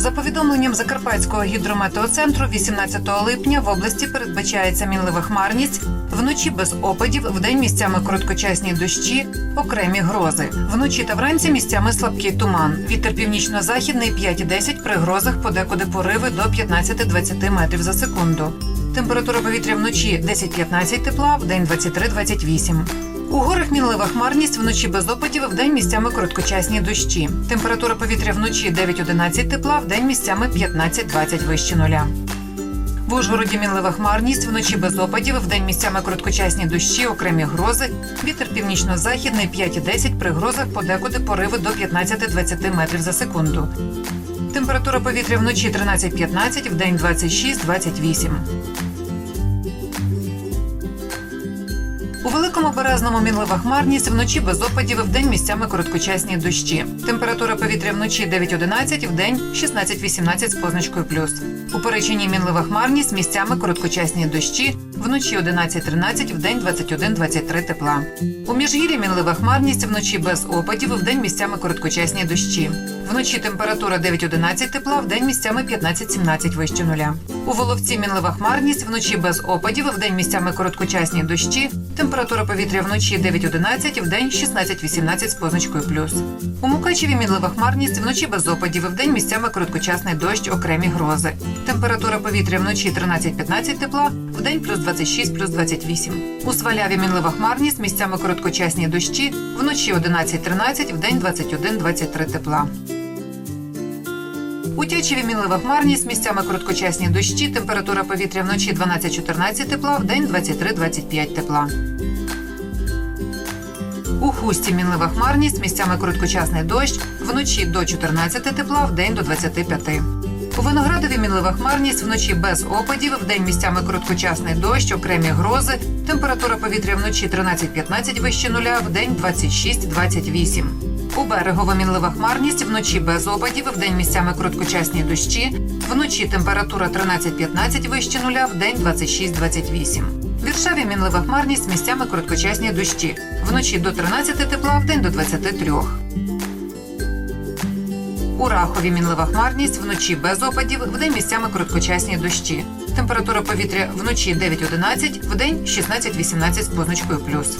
За повідомленням Закарпатського гідрометеоцентру, 18 липня в області передбачається мінлива хмарність. Вночі без опадів, вдень місцями короткочасні дощі, окремі грози. Вночі та вранці місцями слабкий туман. Вітер північно-західний 5-10 при грозах подекуди пориви до 15-20 метрів за секунду. Температура повітря вночі 10-15 тепла, вдень 23-28. У горах мінлива хмарність вночі без опадів, вдень місцями короткочасні дощі. Температура повітря вночі 9-11 тепла, вдень місцями 15-20 вище нуля. В Ужгороді мінлива хмарність вночі без опадів, вдень місцями короткочасні дощі, окремі грози. Вітер північно-західний 5-10 при грозах подекуди пориви до 15-20 метрів за секунду. Температура повітря вночі 13-15, вдень 26-28. У великому березному мінлива хмарність вночі без опадів, вдень місцями короткочасні дощі. Температура повітря вночі 9-11, вдень 16-18 з позначкою плюс. У Перечині мінлива хмарність місцями короткочасні дощі, вночі 11-13, вдень 21-23 тепла. У міжгір'ї мінлива хмарність вночі без опадів, вдень місцями короткочасні дощі. Вночі температура 9-11 тепла, вдень місцями 15-17 вище нуля. У Воловці мінлива хмарність вночі без опадів, вдень місцями короткочасні дощі. Повітря вночі 9-11, вдень 16-18 з позначкою плюс. У Мукачеві мінлива хмарність вночі без опадів, вдень місцями короткочасний дощ, окремі грози. Температура повітря вночі 13-15 тепла, вдень плюс 26, плюс 28. У Сваляві мінлива хмарність місцями короткочасні дощі, вночі 11-13, вдень 21-23 тепла. У Тячеві мінлива хмарність, місцями короткочасні дощі, температура повітря вночі 12-14 тепла, вдень 23-25 тепла. У Хусті мінлива хмарність, місцями короткочасний дощ, вночі до 14 тепла, вдень до 25. У Виноградові мінлива хмарність, вночі без опадів, вдень місцями короткочасний дощ, окремі грози, температура повітря вночі 13-15 вище нуля, вдень 26-28. У берегово мінлива хмарність, вночі без опадів, вдень місцями короткочасні дощі, вночі температура 13-15 вище нуля, вдень 26-28. Віршаві мінлива хмарність, місцями короткочасні дощі, вночі до 13 тепла, вдень до 23. У Рахові мінлива хмарність, вночі без опадів, вдень місцями короткочасні дощі. Температура повітря вночі 9-11, вдень 16-18 з позначкою плюс.